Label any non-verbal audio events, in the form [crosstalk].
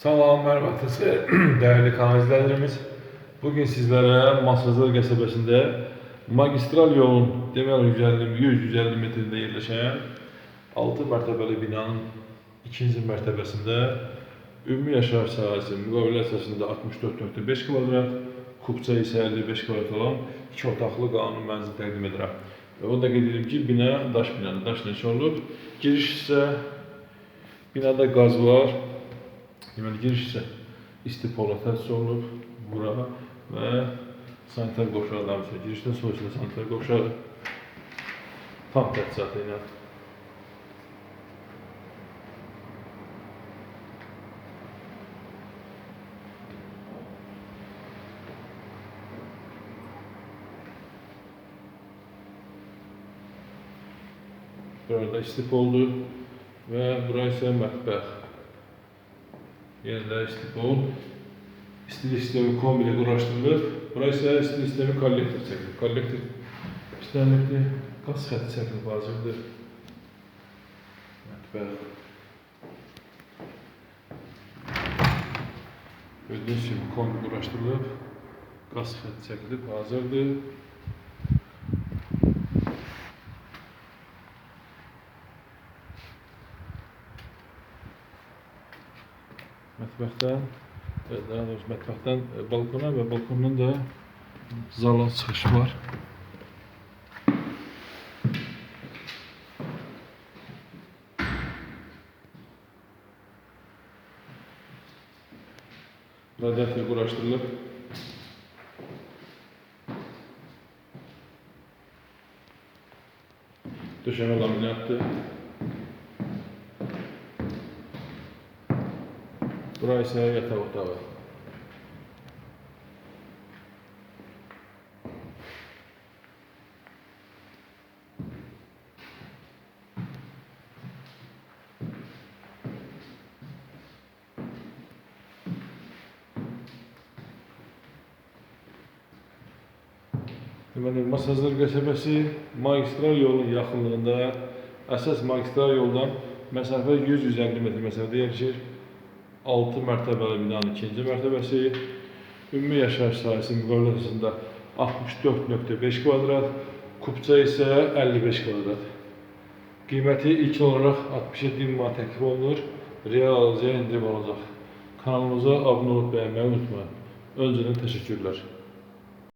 Salam, mərhəmətli dəyərli [clears throat] kanal izləyicilərimiz. Bugün sizlərə Masazır qəsəbəsində magistral yolun deməli 150-150 metrində yerləşən 6 mərtəbəli binanın ikinci mərtəbəsində ümumi yaşayış sahəsi müqavilə əsasında 64.5 kvadrat, kubça isə 55 kvadrat olan iki otaqlı qanun mənzil təqdim edirəm. Onu da qeyd ki, bina daş binadır, daş neçə olub. Giriş isə binada qaz var, Deməli giriş isə istipola təsis olunub bura və sanitar qovşağı da var. Girişdən sonra isə sanitar qovşağı tam təchizatı ilə Burada istipoldu və bura isə mətbəx. Yenə də istipol. İstil sistemi kombilə quraşdırılıb. Bura isə istil sistemi kollektor çəkilib. Kollektor işlənibdir. Qaz xətti çəkilib hazırdır. Mətbəx. Gördüyünüz kimi kombi quraşdırılıb. Qaz xətti çəkilib hazırdır. Mətbəxdən, e, daha doğrusu mətbəxdən e, balkona və balkondan da zala çıxış var. Radiator quraşdırılıb. Döşəmə laminatdır. Bura isə yataq otağı. Deməli, Masazır qəsəbəsi magistral yolun yaxınlığında əsas magistral yoldan məsafə 100-150 metr məsafədə yerləşir. 6 mərtəbəli binanın ikinci mərtəbəsi, ümumi yaşayış sahəsi müqaviləsində 64.5 kvadrat, kubça isə 55 kvadrat. Qiyməti ilk olaraq 67 min manat təklif olunur, real alıcıya indirim olacaq. Kanalımıza abunə olub bəyənməyi unutmayın. Öncədən təşəkkürlər.